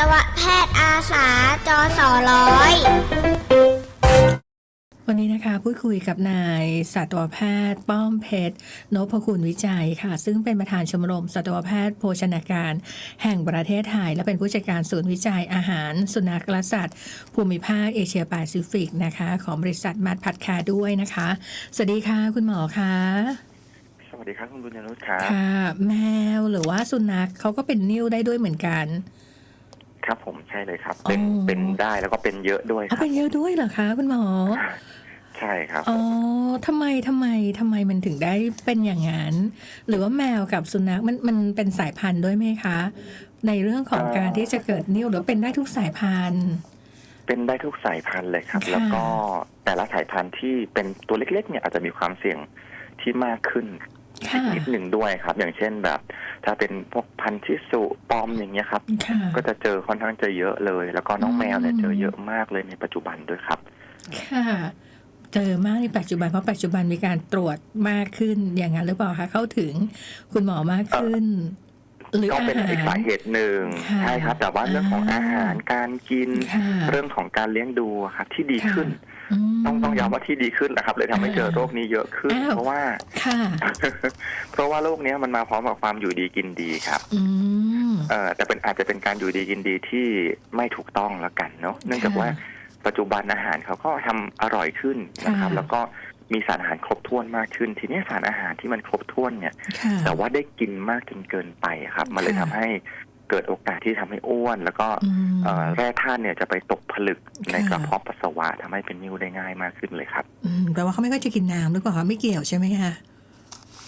ตวแพทย์อาสาจอสอร้อย วันนี้นะคะพูดคุยกับนายสัตวแพทย์ ป้อมเพชรนพคุณวิจัยค่ะ ซึ่งเป็นประธานชมรมสัตวแพทย์ โภชนาการ แห่งประเทศไทย และเป็นผู้จัดการศูนย์วิจัยอาหาร สุนัขและสัตว์ ภูมิภาคเอเชียแปซิฟิกนะคะ ของบริษัทมัดพัดแคร์ด้วยนะคะ สวัสดีค่ะคุณหมอคะสวัสดีครับคุณบุญยนุชครับค่ะ แมวหรือว่าสุนัขเขาก็เป็นนิ้วได้ด้วยเหมือนกัน ครับผมใช่เลยครับ เป็นอ๋อ เป็นได้แล้วก็เป็นเยอะด้วยคเขารับ เป็นเยอะด้วยเหรอคะคุณหมอ ใช่ครับอ๋อทำไมทำไมทำไมมันถึงได้เป็นอย่างนั้น หรือว่าแมวกับสุนัขมันมันเป็นสายพันธุ์ด้วยไหมคะ ในเรื่องของการที่จะเกิดนิ่วหรือเป็นได้ทุกสายพันธุ์ เป็นได้ทุกสายพันธุ์เลยครับ ค่ะ แล้วก็แต่ละสายพันธุ์ที่เป็นตัวเล็กๆ เนี่ยอาจจะมีความเสี่ยงที่มากขึ้นค่ะ นิดหนึ่งด้วยครับ อย่างเช่นแบบ ถ้าเป็นพวกพันธุ์ชิสุปอมอย่างเงี้ยครับค่ะก็จะเจอค่อนข้างจะเยอะเลย แล้วก็น้องอืมแมวเนี่ยเจอเยอะมากเลยในปัจจุบันด้วยครับ ค่ะเจอมากในปัจจุบันเพราะปัจจุบันมีการตรวจมากขึ้นอย่างนั้นหรือเปล่าคะเข้าถึงคุณหมอมากขึ้น หรือก็อาเป็นหารอีกสาเหตุหนึ่งค่ะใช่ครับ แต่ว่าเรื่องของอ่าอาหารการกินค่ะเรื่องของการเลี้ยงดูครับที่ดีขึ้นม ต้องต้องย้ำว่าที่ดีขึ้นนะครับ เลยทำให้เจอโรคนี้เยอะขึ้นอ้าวเพราะว่าค่ะเพราะว่าโรคเนี้ยมันมาพร้อมกับความอยู่ดีกินดีครับอืมเอ่อแต่เป็นอาจจะเป็นการอยู่ดีกินดีที่ไม่ถูกต้องแล้วกันเนาะเนื่องจากว่าปัจจุบันอาหารเขาก็ทำอร่อยขึ้นนะครับค่ะแล้วก็มีสารอาหารครบถ้วนมากขึ้น ทีนี้สารอาหารที่มันครบถ้วนเนี่ยค่ะแต่ว่าได้กินมากจนเกินไปครับ มันเลยค่ะทำให้ เกิดโอกาสที่ทำให้อ้วน แล้วก็อืมเอ่อแร่ธาตุเนี่ยจะไปตกผลึกในค่ะกระเพาะปัสสาวะทำให้เป็นนิ่วได้ง่ายมากขึ้นเลยครับอืมแปลว่าเขาไม่ค่อยจะกินน้ำหรือเปล่าคะไม่เกี่ยวใช่ไหมคะ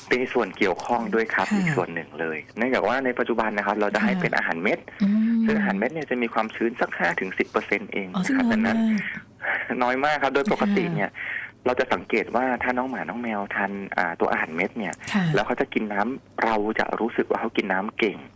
เป็นส่วนเกี่ยวข้องด้วยครับค่ะอีกส่วนหนึ่งเลยเนื่องจากว่าในปัจจุบันนะครับ เราจะให้ค่ะเป็นอาหารเม็ดอืมซึ่งอาหารเม็ดเนี่ยจะมีความชื้นสักห้าถึงสิบเปอร์เซ็นเองอ๋อซึ่งนะครับน้อยดังนั้นมากน้อยมากครับ โดยปกติค่ะเนี่ย เราจะสังเกตว่าถ้าน้องหมาน้องแมวทานอ่าตัวอาหารเม็ดเนี่ยค่ะแล้วเขาจะกินน้ำเราจะรู้สึกว่าเขากินน้ำเก่งอืม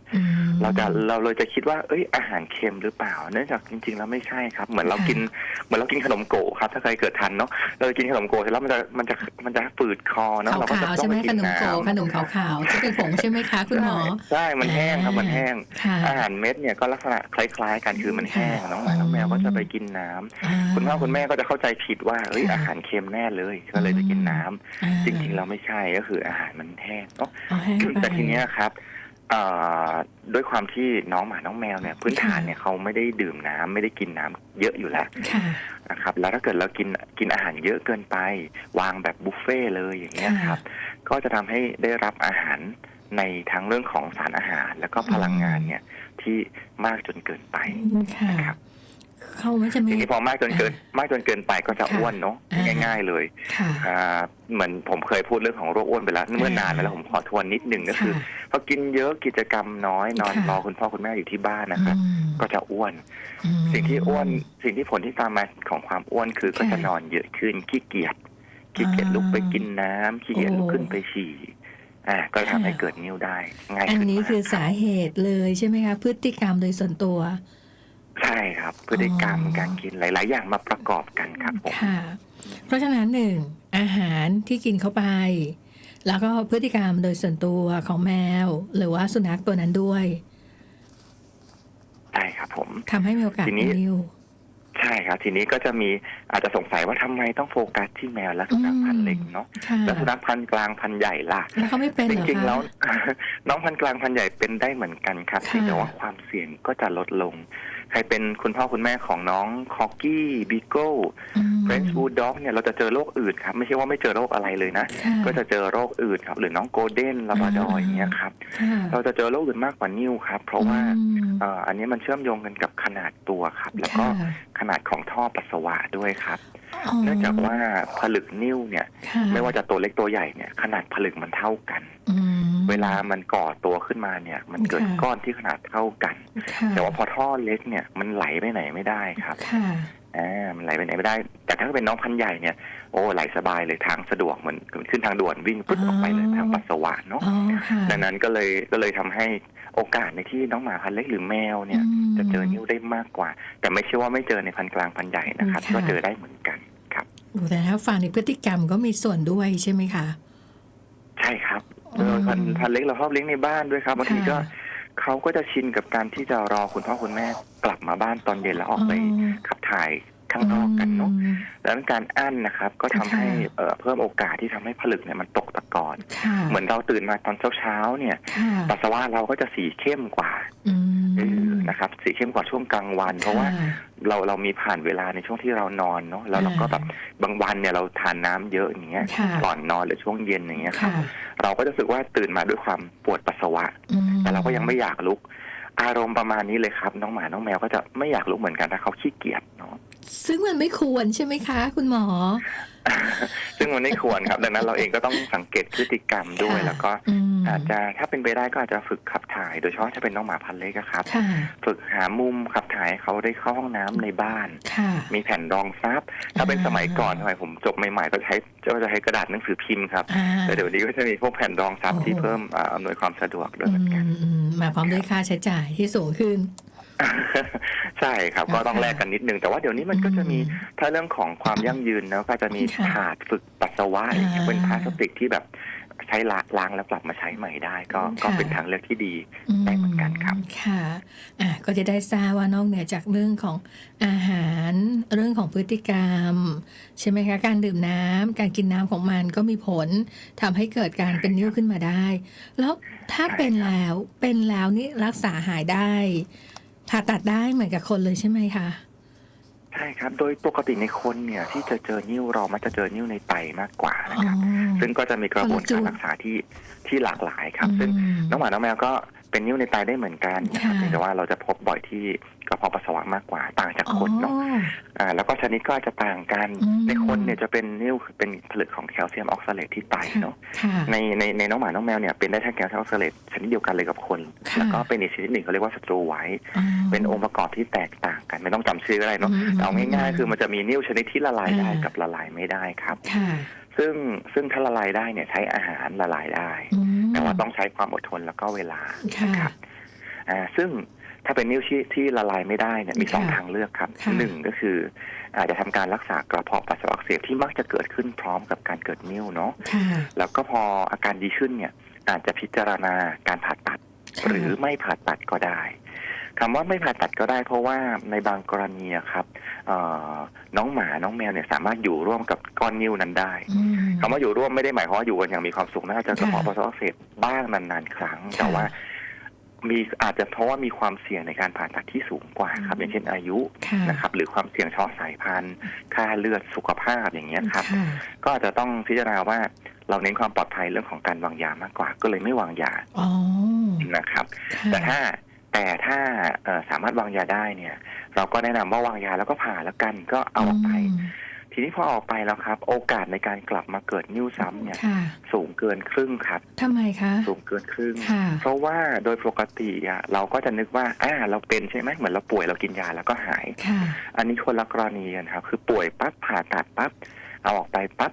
เราจะเราเลยจะคิดว่าเอ้ยอาหารเค็มหรือเปล่า เนื่องจากจริงๆแล้วไม่ใช่ครับ เหมือนเราค่ะกินเหมือนเรากินขนมโกะครับ ถ้าใครเกิดทันเนาะเราจะกินขนมโกะเสร็จแล้วมันจะมันจะมันจะฝืดคอเนาะขาวเราก็จะขาวๆต้อใช่งไหมไปกิขนนมโกน้ำขนมขาวขาวๆที่เป็นผงใช่ไหมคะคุณหมอใช่มันแห้งครับมันแห้งค่ะอาหารเม็ดเนี่ยก็ลักษณะคล้าย ๆ กันคือมันแห้งค่ะน้องหมาน้องแมวก็จะไปกินน้ำอ่าคุณพ่อคุณแม่ก็จะเข้าใจผิดว่าเอ้ยค่ะอาหารเค็มแน่เลย ก็เลยจะกินน้ำอ่าจริงๆเราไม่ใช่ก็คืออาหารมันแห้งเนาะเอาแห้งไปแต่ทีเนี้ยครับเอ่อด้วยความที่น้องหมาน้องแมวเนี่ย พื้นฐานค่ะเนี่ยเขาไม่ได้ดื่มน้ำไม่ได้กินน้ำเยอะอยู่แล้วค่ะ นะครับ แล้วถ้าเกิดเรากินกินอาหารเยอะเกินไป วางแบบบุฟเฟ่ต์เลยอย่างเงี้ยค่ะครับ ก็จะทำให้ได้รับอาหารในทั้งเรื่องของสารอาหาร แล้วก็พลังงานเนี่ยที่มากจนเกินไป ค่ะ นะครับ เขาไม่จะมีทีนี้พอมากจนเกิน มากจนเกินไปก็จะค่ะอ้วนเนาะอ่าง่าย ๆ เลยค่ะอ่าเหมือนผมเคยพูดเรื่องของโรคอ้วนไปแล้วเมื่อนานมาแล้วผมขอทวนนิดหนึ่งก็คือค่ะพอกินเยอะกิจกรรมน้อยนอนค่ะรอคุณพ่อคุณแม่อยู่ที่บ้านนะครับอืมก็จะอ้วนอืมสิ่งที่อ้วนสิ่งที่ผลที่ตามมาของความอ้วนคือก็ค่ะจะนอนเยอะขึ้นขี้เกียจขี้เกียจอ่าลุกไปกินน้ำขี้เกียจโอ้ลุกขึ้นไปฉี่อ่าก็ทำให้ค่ะเกิดนิ่วได้ง่ายอันขึ้นนี้มากคือรับสาเหตุเลยใช่ไหมคะพฤติกรรมโดยส่วนตัว ใช่ครับพฤติกรรมอ๋อ การกินหลาย ๆ อย่างมาประกอบกันครับผมค่ะ เพราะฉะนั้นหนึ่งอาหารที่กินเข้าไป แล้วก็พฤติกรรมโดยส่วนตัวของแมว หรือว่าสุนัขตัวนั้นด้วยใช่ครับผม ทำให้มีโอกาสทีเป็นี้นนิ้ว ใช่ครับ ทีนี้ก็จะมีอาจจะสงสัยว่าทำไมต้องโฟกัสที่แมวและสุนัขพันธุ์เล็กเนาะค่ะแล้วสุนัขพันธุ์กลางพันธุ์ใหญ่ล่ะ แล้วเขาไม่เป็นจเหรอริงๆคะ แล้ว น้องพันธุ์กลางพันธุ์ใหญ่เป็นได้เหมือนกันครับค่ะ เพียงแต่ว่าความเสี่ยงก็จะลดลง ใครเป็นคุณพ่อคุณแม่ของน้องคอกกี้บีโก้อืมเฟรนช์บูลด็อกเนี่ยเราจะเจอโรคอื่นครับ ไม่ใช่ว่าไม่เจอโรคอะไรเลยนะค่ะก็จะเจอโรคอื่นครับ หรือน้องโกลเด้นลาบราดอร์อ่าอย่างเงี้ยครับค่ะเราจะเจอโรคอื่นมากกว่านิ่วครับ เพราะว่าอืมเอ่ออันนี้มันเชื่อมโยงกันกับขนาดตัวครับ แล้วก็ค่ะขนาดของท่อปัสสาวะด้วยครับอ๋อ เนื่องจากว่าผลึกนิ่วเนี่ยค่ะไม่ว่าจะตัวเล็กตัวใหญ่เนี่ยขนาดผลึกมันเท่ากันอืมเวลามันก่อตัวขึ้นมาเนี่ย มันเกิดค่ะก้อนที่ขนาดเท่ากันค่ะแต่ว่าพอท่อเล็กเนี่ยมันไหลไปไหนไม่ได้ครับค่ะ อ่ามันไหลไปไหนไม่ได้ แต่ถ้าเป็นน้องพันธุ์ใหญ่เนี่ยโอ้ไหลสบายเลยทางสะดวกเหมือนขึ้นทางด่วนวิ่งปุ๊บออกไปเลยทางปัสสาวะเนาะอ๋อค่ะดังนั้นก็เลยก็เลยทำให้โอกาสในที่น้องหมาพันธุ์เล็กหรือแมวเนี่ยมจะเจอนิ้วได้มากกว่า แต่ไม่ใช่ว่าไม่เจอในพันธุ์กลางพันธุ์ใหญ่นะครับค่ะก็เจอได้เหมือนกันครับโอ้แต่ถ้าฟังในพฤติกรรมก็มีส่วนด้วยใช่ไหมคะ ใช่ครับอืมพันธุ์พันธุ์เล็กเราชอบเลี้ยงในบ้านด้วยครับบางทีก็ค่ะ เขาก็จะชินกับการที่จะรอคุณพ่อคุณแม่กลับมาบ้านตอนเย็นแล้วออกไปขับถ่ายข้างนอกกันเนาะอืมดังนั้นการอั้นนะครับ ก็ทำให้ค่ะเอ่อเพิ่มโอกาสที่ทำให้ผลึกเนี่ยมันตกตะกอนค่ะเหมือนเราตื่นมาตอนเช้าๆเนี่ยค่ะปัสสาวะเราก็จะสีเข้มกว่าอืมเออนะครับ สีเข้มกว่าช่วงกลางวัน เพราะว่าค่เราเรามีผ่านเวลาในช่วงที่เรานอนเนาะแล้วเราก็แบบบางวันเนี่ยเราทานน้ำเยอะอย่างเงี้ยค่ะก่อนนอนหรือช่วงเย็นอย่างเงี้ยครับค่ะ เราก็จะรู้สึกว่าตื่นมาด้วยความปวดปัสสาวะอืมแต่เราก็ยังไม่อยากลุก อารมณ์ประมาณนี้เลยครับ น้องหมาน้องแมวก็จะไม่อยากลุกเหมือนกันถ้าเขาขี้เกียจเนาะซึ่งมันไม่ควรใช่ไหมคะ คุณหมอ ซึ่งมันไม่ควรครับ ดังนั้นเราเองก็ต้องสังเกตพฤติกรรมด้วยค่ะแล้วก็ อืมอาจจะถ้าเป็นไปได้ก็อาจจะฝึกขับถ่ายโดยเฉพาะถ้าเป็นน้องหมาพันธุ์เล็กอะครับค่ะฝึกหามุมขับถ่ายให้เขาได้เข้าห้องน้ำในบ้านค่ะมีแผ่นรองซับถ้าเป็นอ่าสมัยก่อนสมัยผมจบใหม่ๆก็ใช้ก็จะใช้กระดาษหนังสือพิมพ์ครับอ่าแต่เดี๋ยวนี้ก็จะมีพวกแผ่นรองซับโอ้ที่เพิ่มอ่าอำนวยความสะดวกด้วยอืเหมือนกันมอืมมาพร้อมด้วยค่าใช้จ่ายที่สูงขึ้นใช่ครับก็ต้องแลกกันนิดนึง แต่ว่าเดี๋ยวนี้มันก็จะมีอืถ้าเรื่องของความยั่งยืนนะก็จะมีค่ะถาดฝึกปัสสาวะอย่างเงี้ยอ่าเป็นพลาสติกที่แบบ ใช้ล้างล้างแล้วกลับมาใช้ใหม่ได้ ก็ค่ะก็เป็นทางเลือกที่ดีได้เหมือนกันครับค่ะอะ ก็จะได้ทราบว่านอกเหนือจากเรื่องของอาหารเรื่องของพฤติกรรม ใช่ไหมคะการดื่มน้ำการกินน้ำของมันก็มีผลทำให้เกิดการเป็นนิ้วขึ้นมาได้ แล้วถ้าใช่เป็นครับแล้วเป็นแล้วนี่รักษาหายได้ผ่าตัดได้เหมือนกับคนเลยใช่ไหมคะ ใช่ครับ โดยปกติในคนเนี่ยที่จะเจอนิ้วเรามักจะเจอนิ้วในไตมากกว่านะอ๋อครับ ซึ่งก็จะมีกระบวนคนละจุการดรักษาที่ที่หลากหลายครับ ซึ่งอืมน้องหมาน้องแมวก็เป็นนิ้วในไตได้เหมือนกันนะครับค่ะเพียงแต่ว่าเราจะพบบ่อยที่ก ระเพาะปัสสาวะมากกว่าต่างจากคนเนาะอ๋ออ่าแล้วก็ชนิดก็อาจจะต่างกันอืมในคนเนี่ยจะเป็นนิ้วเป็นผลึกของแคลเซียมออกซาเลตที่ไตเนาะค่ะในในในน้องหมาน้องแมวเนี่ยเป็นได้ทั้งแคลเซียมออกซาเลตชนิดเดียวกันเลยกับคนค่ะแล้วก็เป็นอีกชนิดหนึ่งเขาเรียกว่าสโตรไวท์อ๋อเป็นองค์ประกอบที่แตกต่างกัน ไม่ต้องจำชื่ออะไรเนาะอืมเอาง่ายๆ คือมันจะมีนิ้วชนิดที่ละลายได้อ่ากักับละลายไม่ได้ครับค่ะซึ่งซึ่งถ้าละลายได้เนี่ยใช้อาหารละลายได้อืมแต่ว่าต้องใช้ความอดทนแล้วก็เวลาค่ะนะครับอ่าซึ่ง ถ้าเป็นนิ้วชี้ที่ละลายไม่ได้เนี่ยมีสองค่ะทางเลือกครับค่ะหนึ่งก็คือ อาจจะทำการรักษากระเพาะปัสสาวะอักเสบที่มักจะเกิดขึ้นพร้อมกับการเกิดนิ้วเนาะค่ะแล้วก็พออาการดีขึ้นเนี่ยอาจจะพิจารณาการผ่าตัดค่ะหรือไม่ผ่าตัดก็ได้คำว่าไม่ผ่าตัดก็ได้เพราะว่าในบางกรณีอะครับเอ่อน้องหมาน้องแมวเนี่ยสามารถอยู่ร่วมกับก้อนนิ้วนั้นได้อืมคำว่าอยู่ร่วมไม่ได้หมายความว่าอยู่กันอย่างมีความสุขน่าจะกระเพาะค่ะปัสสาวะอักเสบบ้างนานๆ ครั้งค่ะแต่ว่า มีอาจจะเพราะว่ามีความเสี่ยงในการผ่าตัดที่สูงกว่าครับอืมอย่างเช่นอายุค่ะนะครับหรือความเสี่ยงเฉพาะสายพันธุ์ ค่าเลือดสุขภาพอย่างเงี้ยครับค่ะก็อาจจะต้องพิจารณาว่าเราเน้นความปลอดภัยเรื่องของการวางยามากกว่า ก็เลยไม่วางยาอ๋อนะครับค่ะแต่ถ้าแต่ถ้าเอ่อสามารถวางยาได้เนี่ย เราก็แนะนำว่าวางยาแล้วก็ผ่าแล้วกันก็เอาออกไปม ทีนี้พอออกไปแล้วครับ โอกาสในการกลับมาเกิดนิ้วซ้ำเนี่ย ค่ะ สูงเกินครึ่งครับ ทำไมคะ สูงเกินครึ่ง ค่ะ เพราะว่าโดยปกติอะเราก็จะนึกว่าอ่าเราเป็นใช่ไหมเหมือนเราป่วยเรากินยาแล้วก็หาย ค่ะ อันนี้คนละกรณีกันครับ คือป่วยปั๊บผ่าตัดปั๊บเอาออกไปปั๊บ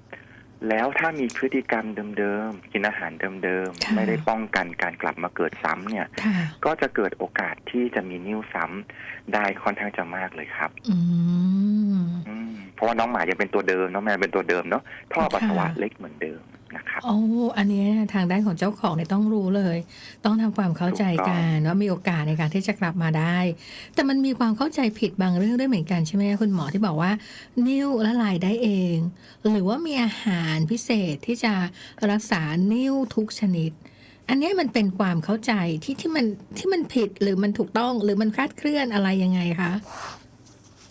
แล้วถ้ามีพฤติกรรมเดิมๆกินอาหารเดิมค่ะๆไม่ได้ป้องกันการกลับมาเกิดซ้ำเนี่ย ค่ะ ก็จะเกิดโอกาสที่จะมีนิ้วซ้ำได้ค่อนข้างจะมากเลยครับ อืม อืมเพราะว่าน้องหมายังเป็นตัวเดิมน้องแมวเป็นตัวเดิมเนาะท่อปัสสาวะค่ะ เล็กเหมือนเดิม นะครับ โอ้อันเนี้ยทางด้านของเจ้าของเนี่ยต้องรู้เลย ต้องทำความเข้าใจกันว่ามีโอกาสในการที่จะกลับมาได้ แต่มันมีความเข้าใจผิดบางเรื่องด้วยเหมือนกันใช่ไหมคะคุณหมอที่บอกว่า นิ้วละลายได้เอง หรือว่ามีอาหารพิเศษที่จะรักษานิ้วทุกชนิด อันเนี้ยมันเป็นความเข้าใจที่ที่มันที่มันผิดหรือมันถูกต้องหรือมันคลาดเคลื่อนอะไรยังไงคะ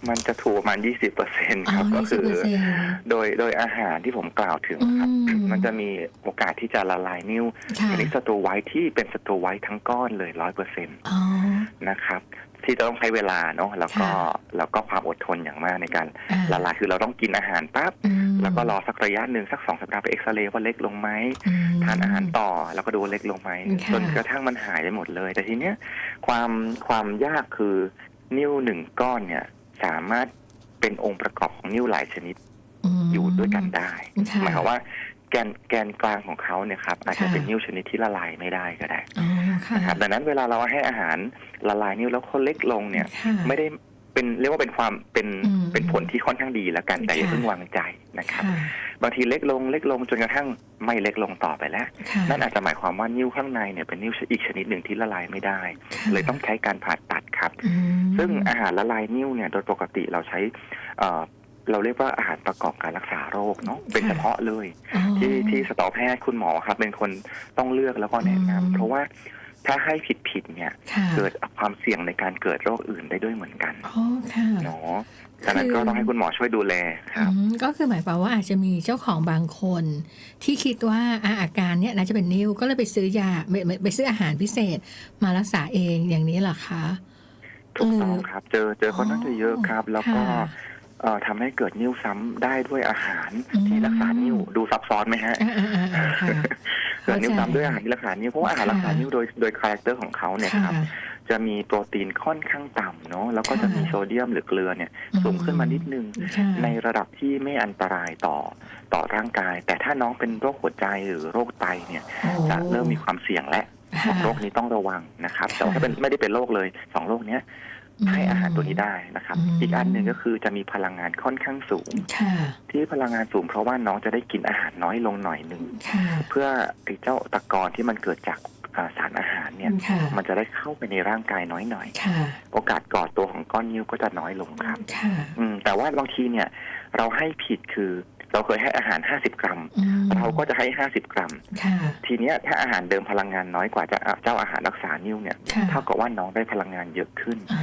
มันจะถูกประมาณ 20เปอร์เซ็นต์อ๋คอรับ ก็ยี่สิคืบอเปอร์เซ็นต์โดยโดยอาหารที่ผมกล่าวถึงครับ อืมมันจะมีโอกาสที่จะละลายนิ้วค่ะ ชนิดสโตไวท์ที่เป็นสโตไวท์ทั้งก้อนเลยร้อยเปอร์เซ็นต์อ๋อนะครับ ที่จะต้องใช้เวลาเนาะแล้วก็ค่ะแล้วก็ความอดทนอย่างมากในการอ่า ละลายคือเราต้องกินอาหารปั๊บอืมแล้วก็รอสักระยะหนึ่งสักสองสัปดาห์ไปเอ็กซเรย์ว่าเล็กลงไหม อืม ทานอาหารต่อแล้วก็ดูว่าเล็กลงไหมค่ะ จนกระทั่งมันหายไปหมดเลย แต่ทีเนี้ยความความยากคือนิ้วหนึ่งก้อนเนี่ย สามารถเป็นองค์ประกอบของนิ้วหลายชนิดมอยู่ด้วยกันได้ค่ะหมายความว่าแกนแกนกลางของเขาเนี่ยครับอาจจะค่ะเป็นนิ้วชนิดที่ละลายไม่ได้ก็ได้อ๋อค่ะนะครับดังนั้นเวลาเราให้อาหารละลายนิ้วแล้วเขาเล็กลงเนี่ยค่ะไม่ได้ เป็นเรียกว่าเป็นความเป็นอืมเป็นผลที่ค่อนข้างดีแล้วกันแต่อย่าค่ะเพิ่งวางใจนะครับค่ะบางทีเล็กลงเล็กลงจนกระทั่งไม่เล็กลงต่อไปแล้วค่ะนั่นอาจจะหมายความว่านิ้วข้างในเนี่ยเป็นนิ้วอีกชนิดหนึ่งที่ละลายไม่ได้ค่ะเลยต้องใช้การผ่าตัดครับอืมซึ่งอาหารละลายนิ้วเนี่ยโดยปกติเราใช้เอ่อเราเรียกว่าอาหารประกอบการรักษาโรคเนาะเป็นเฉพาะเลยอ๋อที่ที่สตวแพทย์คุณหมอครับ เป็นคนต้องเลือกแล้วก็แนะนำอืมเพราะว่า ถ้าให้ผิดผิดๆเนี่ยค่ะเกิดความเสี่ยงในการเกิดโรคอื่นได้ด้วยเหมือนกันอ๋อค่ะเนาะดังนั้นก็ต้องให้คุณหมอช่วยดูแลครับอืมก็คือหมายความว่าอาจจะมีเจ้าของบางคน ที่คิดว่าอาอาการเนี้ยน่าจะเป็นนิ้วก็เลยไปซื้อยาไปไปไปซื้ออาหารพิเศษ มารักษาเองอย่างนี้เหรอคะถูกต้องหรือครับ เจอเจอคนน่าจะเยอะครับ แล้วก็ค่ะเอ่อทำให้เกิดนิ้วซ้ำได้ด้วยอาหารอืมที่รักษานิ้วดูซับซ้อนไหมฮะ อ่าอ่าอ่าอ่าค่ะเกิดนิ้วเข้าใจซ้ำด้วยอาหารที่รักษานิ้วเพราะว่าอาหารค่ะรักษานิ้วโดยโดยคาแรคเตอร์ของเขาเนี่ยครับจะมีโปรตีนค่อนข้างต่ำเนาะแล้วก็จะมีค่ะโซเดียมหรือเกลือเนี่ยอืมสูงขึ้นมานิดนึงค่ะในระดับที่ไม่อันตรายต่อต่อร่างกาย แต่ถ้าน้องเป็นโรคหัวใจหรือโรคไตเนี่ยโอ้จะเริ่มมีความเสี่ยงและค่ะโรคนี้ต้องระวังนะครับค่ะแต่ว่าถ้าเป็นไม่ได้เป็นโรคเลยสองโรคเนี้ย ให้อาหารตัวนี้ได้นะครับอืมอีกอันหนึ่งก็คือจะมีพลังงานค่อนข้างสูงค่ะที่พลังงานสูงเพราะว่าน้องจะได้กินอาหารน้อยลงหน่อยหนึ่งค่ะเพื่อไอ้เจ้าตะกอนที่มันเกิดจากอ่าสารอาหารเนี่ยค่ะมันจะได้เข้าไปในร่างกายน้อยหน่อยค่ะโอกาสก่อตัวของก้อนนิ้วก็จะน้อยลงครับค่ะอืมแต่ว่าบางทีเนี่ย เราให้ผิดคือ เราเคยให้อาหาร 50 กรัมอืมเราก็จะให้ 50 กรัมค่ะทีเนี้ยถ้าอาหารเดิมพลังงานน้อยกว่าจะเจ้าอาหารรักษานิ้วเนี่ยค่ะเท่ากับว่าน้องได้พลังงานเยอะขึ้นอ๋อ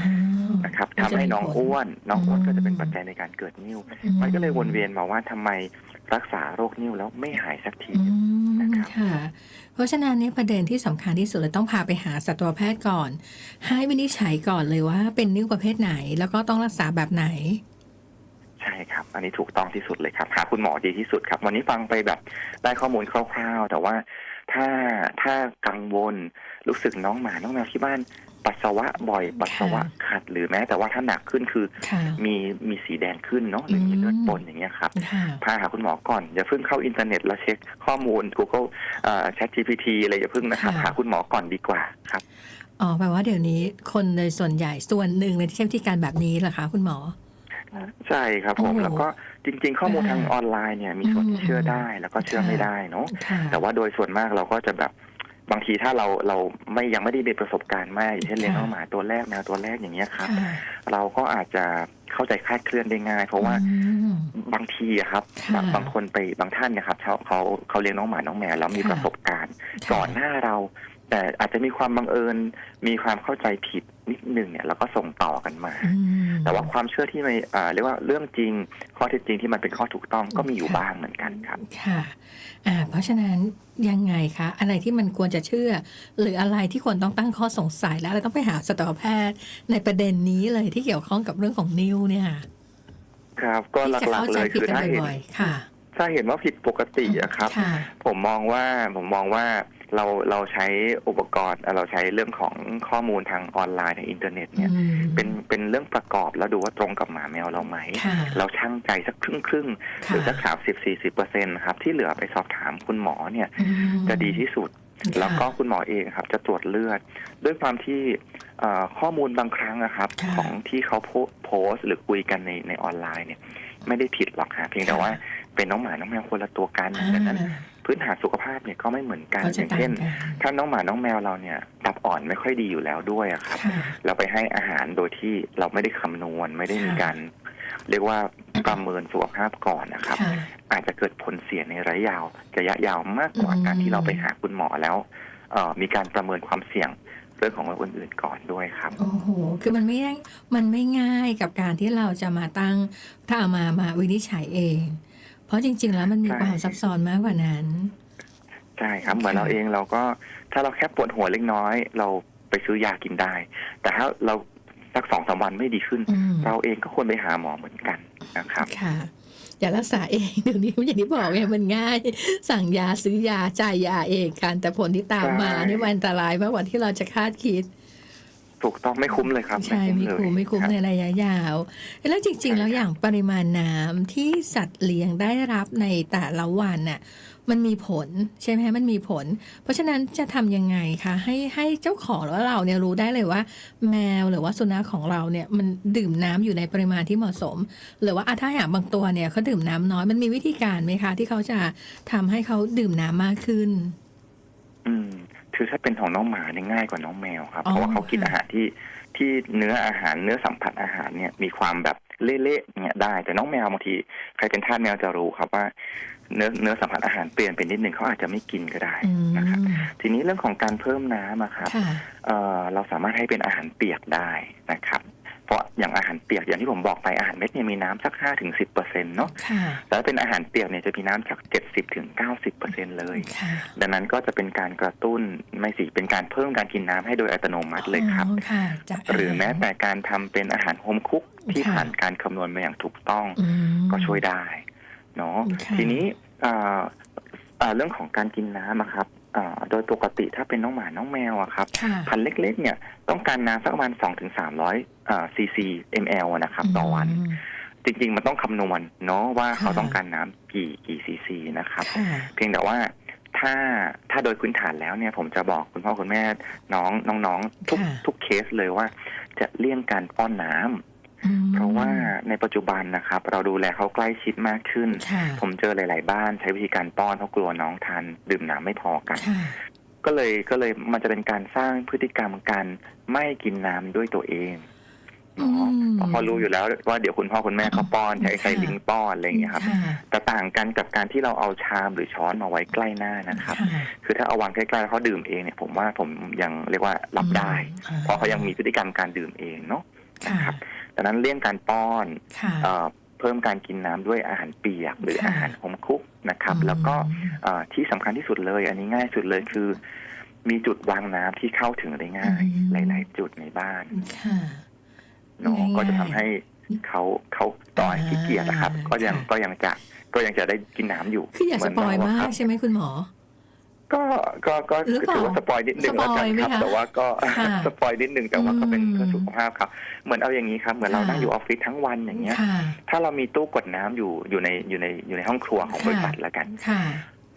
นะครับมันทำจะให้มีน้องผลอ้วน น้องอ้วนอืมก็จะเป็นปัจจัยในการเกิดนิ้ว มันก็เลยวนเวียนมาว่าทำไมรักษาโรคนิ้วแล้วไม่หายสักทีอืมนะครับค่ะเพราะฉะนั้นเนี่ยประเด็นที่สำคัญที่สุดเลยต้องพาไปหาสัตวแพทย์ก่อน ให้วินิจฉัยก่อนเลยว่าเป็นนิ้วประเภทไหน แล้วก็ต้องรักษาแบบไหน ใช่ครับ อันนี้ถูกต้องที่สุดเลยครับหาคุณหมอดีที่สุดครับ วันนี้ฟังไปแบบได้ข้อมูลคร่าวๆ แต่ว่าถ้าถ้ากังวลรู้สึกน้องหมาน้องแมวที่บ้าน ปัสสาวะบ่อยปัสสาวะขัดหรือแม้ แต่ว่าถ้าหนักขึ้นคือค่ะมีมีสีแดงขึ้นเนาะหรือมีอืมเลือดปนอย่างเงี้ยครับค่ะพาหาคุณหมอก่อน อย่าเพิ่งเข้าอินเทอร์เน็ตแล้วเช็คข้อมูล Google เอ่อ Chat GPT อะไรอย่าเพิ่งนะครับค่ะหาคุณหมอก่อนดีกว่าครับอ๋อแปลว่าเดี๋ยวนี้คนโดยส่วนใหญ่ส่วนหนึ่งเลยที่ใช้วิธีการแบบนี้เหรอคะคุณหมอ ใช่ครับผม โอ้แล้วก็จริง ๆ ข้อมูลอ่าทางออนไลน์เนี่ยมีส่วนที่เชื่อได้แล้วก็เชื่อค่ะไม่ได้เนาะค่ะแต่ว่าโดยส่วนมากเราก็จะแบบบางทีถ้าเราเราไม่ยังไม่ได้มีประสบการณ์มากอย่างเช่นเลี้ยงน้องหมาตัวแรกแมวตัวแรกอย่างเงี้ยครับ ค่ะเราก็อาจจะเข้าใจคลาดเคลื่อนได้ง่าย เพราะว่าอืม บางทีอะครับค่ะบางบางคนไปบางท่านเนะครับเขาเขาเขาเลี้ยงน้องหมาน้องแมวแล้วมีค่ะ ประสบการณ์ค่ะก่อนหน้าเรา แต่อาจจะมีความบังเอิญมีความเข้าใจผิดนิด หนึ่งเนี่ยแล้วก็ส่งต่อกันมาอืมแต่ว่าความเชื่อที่ไม่อ่าเรียกว่าเรื่องจริงข้อเท็จจริงที่มันเป็นข้อถูกต้องก็มีอยู่ค่ะบ้างเหมือนกันครับค่ะอ่าเพราะฉะนั้นยังไงคะอะไรที่มันควรจะเชื่อ หรืออะไรที่ควรต้องตั้งข้อสงสัยแล้วเราต้องไปหาสัตวแพทย์ ในประเด็นนี้เลยที่เกี่ยวข้องกับเรื่องของนิ้วเนี่ยค่ะครับ ก็ที่หจะลักเข้าๆใจเลยผิดคือกันถ้าเห็นบ่อยๆค่ะถ้าเห็นว่าผิดปกติอะครับค่ะผมมองว่าผมมองว่า เราเราใช้อุปกรณ์เอ่อเราใช้เรื่องของข้อมูลทางออนไลน์ในอินเทอร์เน็ตเนี่ยอืมเป็นเป็นเรื่องประกอบแล้วดูว่าตรงกับหมาแมวเราไหมค่ะเราช่างใจสักครึ่งครึ่งๆหรือสักสามสิบสี่สิบเปอร์เซ็นต์ครับที่เหลือไปสอบถามคุณหมอเนี่ยอืมจะดีที่สุดค่ะแล้วก็คุณหมอเองครับจะตรวจเลือด ด้วยความที่เอ่อข้อมูลบางครั้งนะครับค่ะของที่เขาโพโพสต์หรือคุยกันในในออนไลน์เนี่ย ไม่ได้ผิดหรอกครับเพียงแต่ค่ะว่าเป็นน้องหมาน้องแมวคนละตัวกันอ่าดังนั้น พื้นฐานสุขภาพเนี่ยก็ไม่เหมือนกันก็อจะย่างต่างเช่นกันถ้าน้องหมาน้องแมวเราเนี่ยตับอ่อนไม่ค่อยดีอยู่แล้วด้วยอะครับค่ะเราไปให้อาหารโดยที่เราไม่ได้คำนวณไม่ได้มีค่ะการเรียกว่าประเมินสุขภาพก่อนนะครับค่ะอาจจะเกิดผลเสียในระยะยาวระยะยาวมากกว่าอืมการที่เราไปหาคุณหมอแล้วเอ่อมีการประเมินความเสี่ยงเรื่องของโรคอื่นๆก่อนด้วยครับ โอ้โห คือมันไม่ได้มันไม่ง่ายกับการที่เราจะมาตั้งถ้าเอามามาวินิจฉัยเอง เพราะจริง ๆ แล้วมันมีใช่ความซับซ้อนมากกว่านั้นใช่ครับเหมือนค่ะเราเองเราก็ถ้าเราแค่ปวดหัวเล็กน้อย เราไปซื้อยากินได้ แต่ถ้าเราสักสองสามวันไม่ดีขึ้นอืมเราเองก็ควรไปหาหมอเหมือนกันนะครับค่ะอย่ารักษาเองเดี๋ยวนี้อย่างที่บอกไงมันง่าย สั่งยาซื้อยาจ่ายยาเองกันแต่ผลที่ตามมาใช่นี่มันอันตรายมากกว่าที่เราจะคาดคิด ถูกต้องไม่คุ้มเลยครับใช่ไม่คุ้มเลยไม่คุ้มรับในระยะยาว แล้วจริง ๆ แล้วอย่างปริมาณน้ำที่สัตว์เลี้ยงได้รับในแต่ละวันน่ะมันมีผลใช่ไหมมันมีผล เพราะฉะนั้นจะทำยังไงคะให้ให้เจ้าของหรือว่าเราเนี่ยรู้ได้เลยว่า แมวหรือว่าสุนัขของเราเนี่ยมันดื่มน้ำอยู่ในปริมาณที่เหมาะสม หรือว่าอะถ้าอย่างบางตัวเนี่ยเขาดื่มน้ำน้อยมันมีวิธีการไหมคะ ที่เขาจะทำให้เขาดื่มน้ำมากขึ้น อืม คือถ้าเป็นของน้องหมาเนี่ยง่ายกว่าน้องแมวครับอ๋อเพราะว่าเขากินค่ะอาหารที่ที่เนื้ออาหารเนื้อสัมผัสอาหารเนี่ยมีความแบบเละๆเนี่ยได้ แต่น้องแมวบางทีใครเป็นทาสแมวจะรู้ครับว่า เนื้อเนื้อสัมผัสอาหารเปลี่ยนไปนิดนึงเขาอาจจะไม่กินก็ได้อืมนะครับทีนี้เรื่องของการเพิ่มน้ำอะครับค่ะเอ่อเราสามารถให้เป็นอาหารเปียกได้นะครับ เพราะอย่างอาหารเปียกอย่างที่ผมบอกไปอาหารเม็ดเนี่ยมีน้ำสักห้าถึงสิบเปอร์เซ็นต์เนาะค่ะแต่ถ้าเป็นอาหารเปียกเนี่ยจะมีน้ำจากเจ็ดสิบถึงเก้าสิบเปอร์เซ็นเลยค่ะดังนั้นก็จะเป็นการกระตุ้นไม่สิเป็นการเพิ่มการกินน้ำให้โดยอัตโนมัติเลยครับอ๋อค่ะจากหรือแม้แต่การทำเป็นอาหารโฮมคุกที่ค่ะผ่านการคำนวณมาอย่างถูกต้องอืมก็ช่วยได้เนาะค่ะทีนี้อ่าอ่าเรื่องของการกินน้ำอะครับอ่า โดยปกติถ้าเป็นน้องหมาน้องแมวอะครับค่ะพันธุ์เล็กๆ เนี่ยต้องการน้ำสักประมาณ2ถึง300อ่าซีซีมลนะครับต่อวันมจริงๆ มันต้องคำนวณเนาะว่าค่ะเขาต้องการน้ำกี่กี่ซีซีนะครับค่ะเพียงแต่ว่าถ้าถ้าโดยพื้นฐานแล้วเนี่ย ผมจะบอกคุณพ่อคุณแม่น้องน้องๆ ทุกค่ะทุกเคสเลยว่าจะเลี่ยงการป้อนน้ำอืม เพราะว่าในปัจจุบันนะครับ เราดูแลเขาใกล้ชิดมากขึ้นค่ะผมเจอหลาย ๆ บ้านใช้วิธีการป้อนเพราะกลัวน้องทานดื่มน้ำไม่พอกันค่ะก็เลยก็เลยมันจะเป็นการสร้างพฤติกรรมการไม่กินน้ำด้วยตัวเองเนาะอืมเพราะเขารู้อยู่แล้วว่าเดี๋ยวคุณพ่อคุณแม่เขาป้อนใช้ใช้ค่ะลิงป้อนอะไรอย่างเงี้ยครับค่ะแต่ต่างกันกับการที่เราเอาชามหรือช้อนมาไว้ใกล้หน้านะครับค่ะคือถ้าเอาวางใกล้ๆแล้วเขาดื่มเองเนี่ยผมว่าผมยังเรียกว่ารับได้อืมเพราะเขายังมีพฤติกรรมการดื่มเองเนาะค่ะนะครับ ดังนั้นเลี่ยงการป้อนค่ะเอ่อเพิ่มการกินน้ำด้วยอาหารเปียก หรือค่ะอาหารหอมคุกนะครับ แล้วก็เอ่อที่สำคัญที่สุดเลย อันนี้ง่ายสุดเลยคือ มีจุดวางน้ำที่เข้าถึงได้ง่าย หลาย ๆ จุดในบ้านค่ะเนาะง่ายๆก็จะทำให้เขาเขาต่อยขี้เกียจนะครับอ่าก็ยังค่ะก็ยังจะก็ยังจะได้กินน้ำอยู่ คืออย่าสเหปอยเรมาคกรับใช่ไหมคุณหมอ ก็ก็ก็หรือเปล่าถือว่าสปอยนิดนึงสปแล้วอยกันไหมครับ คะแต่ว่าก็ค่ะ สปอยนิดนึงแต่ว่าก็เป็นอืมเพื่อสุขภาพครับ เหมือนเอาอย่างนี้ครับเหมือนเราค่ะนั่งอยู่ออฟฟิศทั้งวันอย่างเงี้ย ค่ะ ถ้าเรามีตู้กดน้ำอยู่อยู่ในอยู่ในอยู่ในห้องครัวของค่ะบริษัทแล้วกัน ค่ะ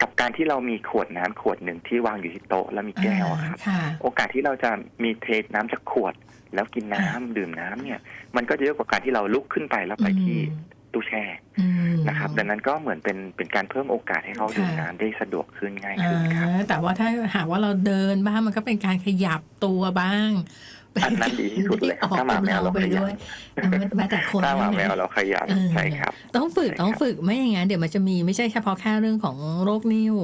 กับการที่เรามีขวดน้ำขวดหนึ่งที่วางอยู่ที่โต๊ะแล้วมีแก้วอะครับ ค่ะ โอกาสที่เราจะมีเทน้ำจากขวด แล้วกินน้ำดื่มน้ำเนี่ย มันก็จะเยอะกว่าการที่เราลุกขึ้นไปแล้วไปที่ ตู้แช่อืมนะครับดังนั้นก็เหมือนเป็นเป็นการเพิ่มโอกาสให้เขาค่ะดื่มน้ำได้สะดวกขึ้นง่ายอ่ขึ้นครับาแต่ว่าถ้าหากว่าเราเดินบ้างมันก็เป็นการขยับตัวบ้าง อันนั้นดีที่สุดเลยครับออกถ้าหมาแมวเราไปขยับด้วยเอาแม้แต่คนถ้าหมานั่นแมแหวละเราขยันเออใช่ครับ ต้องฝึกใช่ครับต้องฝึกไม่อย่างนั้นเดี๋ยวมันจะมีไม่ใช่เฉพาะแค่เรื่องของโรคนิ่ว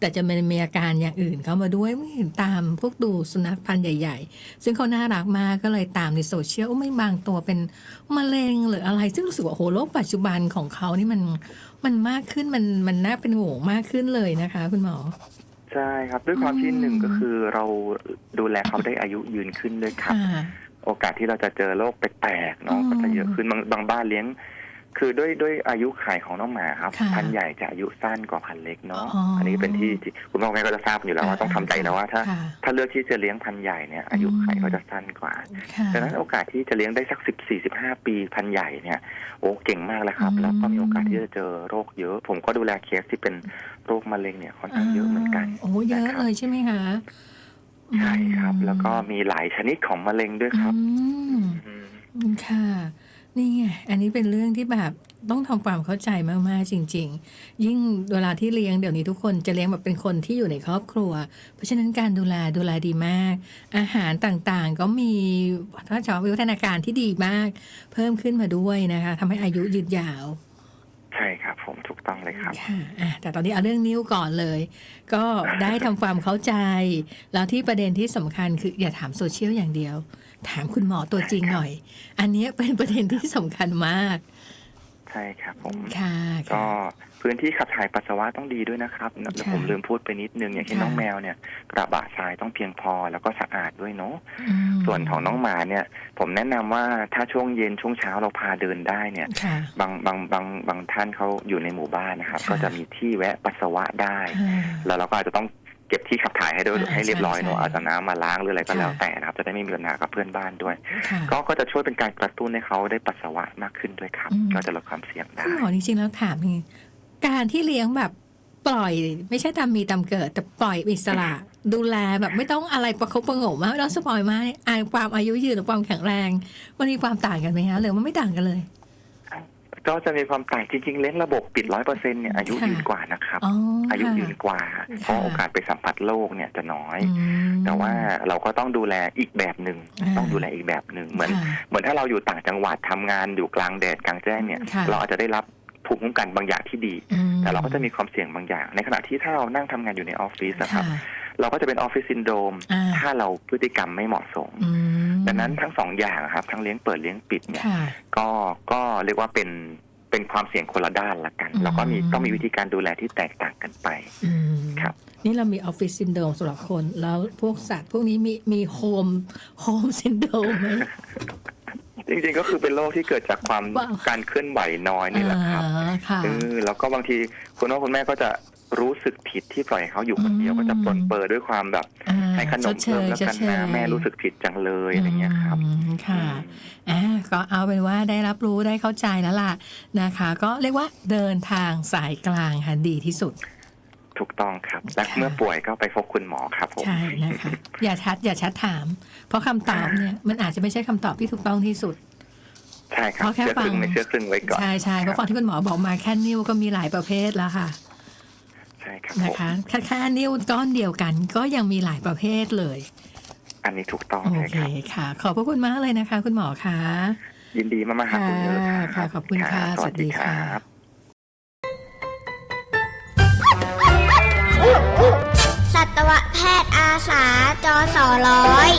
แต่จะมันมีอาการอย่างอื่นเข้ามาด้วยไม่เห็นตามพวกดูสุนัขพันธุ์ใหญ่ ๆ ซึ่งเขาน่ารักมากก็เลยตามในโซเชียลโอ้ไม่บางตัวเป็นมะเร็งหรืออะไร ซึ่งรู้สึกว่าโอ้โหโรคปัจจุบันของเขานี่มันมันมากขึ้นมันมันน่าเป็นห่วงมากขึ้นเลยนะคะ คุณหมอ ใช่ครับ ด้วยความที่อืมหนึ่งก็คือเราดูแลเขาได้อายุยืนขึ้นด้วยครับค่ะโอกาสที่เราจะเจอโรคแปลกๆเนาะอืมก็จะเยอะขึ้นบางบางบ้านเลี้ยง คือด้วยด้วยอายุขัยของน้องหมาครับ ค่ะพันธุ์ใหญ่จะอายุสั้นกว่าพันธุ์เล็กเนาะอ๋ออั อันนี้เป็นที่ที่คุณพ่อคุณแม่ก็จะทราบอยู่แล้วว่าต้องทำใจนะว่าถ้า ค่ะ ถ้าเลือกที่จะเลี้ยงพันธุ์ใหญ่เนี่ยอายุขัยเขาจะสั้นกว่าค่ะ ดังนั้นโอกาสที่จะเลี้ยงได้สักสิบสี่สิบห้าปีพันธุ์ใหญ่เนี่ยโอ้เก่งมากแล้วครับ อืมแล้วก็มีโอกาสที่จะเจอโรคเยอะ ผมก็ดูแลเคสที่เป็นโรคมะเร็งเนี่ยค่อนข้างเยอะเหมือนกัน โอ้เยอะนะครับเลยใช่ไหมคะใช่ครับ แล้วก็มีหลายชนิดของมะเร็งด้วยครับอืมอืม ค่ะ นี่ไงอันนี้เป็นเรื่องที่แบบต้องทำความเข้าใจมากๆจริง ๆ ยิ่งเวลาที่เลี้ยงเดี๋ยวนี้ทุกคนจะเลี้ยงแบบเป็นคนที่อยู่ในครอบครัว เพราะฉะนั้นการดูแลดูแลดีมาก อาหารต่างๆ ก็มีถ้าจะวิวัฒนาการที่ดีมาก เพิ่มขึ้นมาด้วยนะคะทำให้อายุยืนยาว ใช่ครับ ผมถูกต้องเลยครับค่ะอะแต่ตอนนี้เอาเรื่องนิ้วก่อนเลย ก็ได้ทำความเข้าใจ แล้วที่ประเด็นที่สำคัญคืออย่าถามโซเชียลอย่างเดียว ถามคุณหมอตัวจริงหน่อย อันเนี้ยเป็นประเด็นที่สำคัญมาก ใช่ครับผมค่ะก็ค่ะพื้นที่ขับถ่ายปัสสาวะต้องดีด้วยนะครับแล้วค่ะผมลืมพูดไปนิดนึงอย่างเช่นค่ะน้องแมวเนี่ยกระบะทรายต้องเพียงพอแล้วก็สะอาดด้วยเนาะอืมส่วนของน้องหมาเนี่ย ผมแนะนำว่าถ้าช่วงเย็นช่วงเช้าเราพาเดินได้เนี่ยค่ะบางบางบางบางท่านเขาอยู่ในหมู่บ้านนะครับค่ะก็จะมีที่แวะปัสสาวะได้อ่าแล้วเราก็อาจจะต้อง เก็บที่ขับถ่ายให้ด้วยอ่าให้เรียบร้อยเนอะใช่เอาแต่น้ำมาล้างหรืออะไรก็ค่ะ แล้วแต่นะครับ จะได้ไม่มีปัญหากับเพื่อนบ้านด้วย ค่ะ ก็ก็จะช่วยเป็นการกระตุ้นให้เขาได้ปัสสาวะมากขึ้นด้วยครับ อืม ก็จะลดความเสี่ยงได้ คุณหมอจริงๆแล้วถามนี่การที่เลี้ยงแบบปล่อยไม่ใช่ตามมีตามเกิด แต่ปล่อยอิสระ ดูแลแบบไม่ต้องอะไรประคบประหงมมากไม่ต้องสปอยมากอ่านความอายุยืนหรือความแข็งแรง มันมีความต่างกันไหมคะหรือมันไม่ต่างกันเลย ก็จะมีความต่างจริงๆ เลี้ยงระบบปิดร้อยเปอร์เซ็นเนี่ยอายุค่ะยืนกว่านะครับอ๋ออายุค่ะยืนกว่า เพราะโอกาสไปสัมผัสโลกเนี่ยจะน้อยอืมแต่ว่าเราก็ต้องดูแลอีกแบบหนึ่งอ่าต้องดูแลอีกแบบหนึ่งเหมือนค่ะเหมือนถ้าเราอยู่ต่างจังหวัดทำงานอยู่กลางแดดกลางแจ้งเนี่ยค่ะเราอาจจะได้รับภูมิคุ้มกันบางอย่างที่ดีอืมแต่เราก็จะมีความเสี่ยงบางอย่าง ในขณะที่ถ้าเรานั่งทำงานอยู่ในออฟฟิศนะครับค่ะ เราก็จะเป็นออฟฟิศซินโดรมอ่าถ้าเราพฤติกรรมไม่เหมาะสมอืมดังนั้นทั้งสองอย่างครับ ทั้งเลี้ยงเปิดเลี้ยงปิดเนี่ยค่ะก็ก็เรียกว่าเป็นเป็นความเสี่ยงคนละด้านละกันอืมแล้วก็มีต้องมีวิธีการดูแลที่แตกต่างกันไปอืมครับ นี่เรามีออฟฟิศซินโดรมสำหรับคน แล้วพวกสัตว์พวกนี้มีมีโฮมโฮมซินโดรมไหมจริงๆก็คือเป็นโรคที่เกิดจากความว้าวการเคลื่อนไหวน้อยนี่แหละครับอ่าค่ะเออแล้วก็บางทีคุณพ่อคุณแม่ก็จะ รู้สึกผิดที่ปล่อยให้เขาอยู่คนเดียวอืมก็จะปลนเปอร์ด้วยความแบบอ่าให้ขนมชดเชเพิ่มยแล้วชดกันเชยนะแม่รู้สึกผิดจังเลยอะไรเงี้ยครับอืมค่ะอ่าก็เอาเป็นว่าได้รับรู้ได้เข้าใจแล้วล่ะนะคะ ก็เรียกว่าเดินทางสายกลางค่ะดีที่สุดถูกต้องครับ และค่ะเมื่อป่วยก็ไปพบคุณหมอครับผมใช่นะคะอย่าชัดอย่าชัดถาม เพราะคำตอบเนี่ยมันอาจจะไม่ใช่คำตอบที่ถูกต้องที่สุด ใช่ครับเพราะแค่เชื่อครึ่งฟังไม่เชื่อครึ่งไว้ก่อนใช่ใช่เพราะฟังที่คุณหมอบอกมาแค่นิ้วก็มีหลายประเภทแล้วค่ะใช่ครับนะผมคะแค่แค่นิ้วก้อนเดียวกันก็ยังมีหลายประเภทเลย อันนี้ถูกต้องโอใช่เคครับ ค่ะ ขอบพระคุณมากเลยนะคะ คุณหมอคะ ยินดีมากๆครับคุณเยอะครับค่ะขอบคุณค่ะรับสวัสดีค่ะรับสัตวแพทย์อาสาจอสอร้อย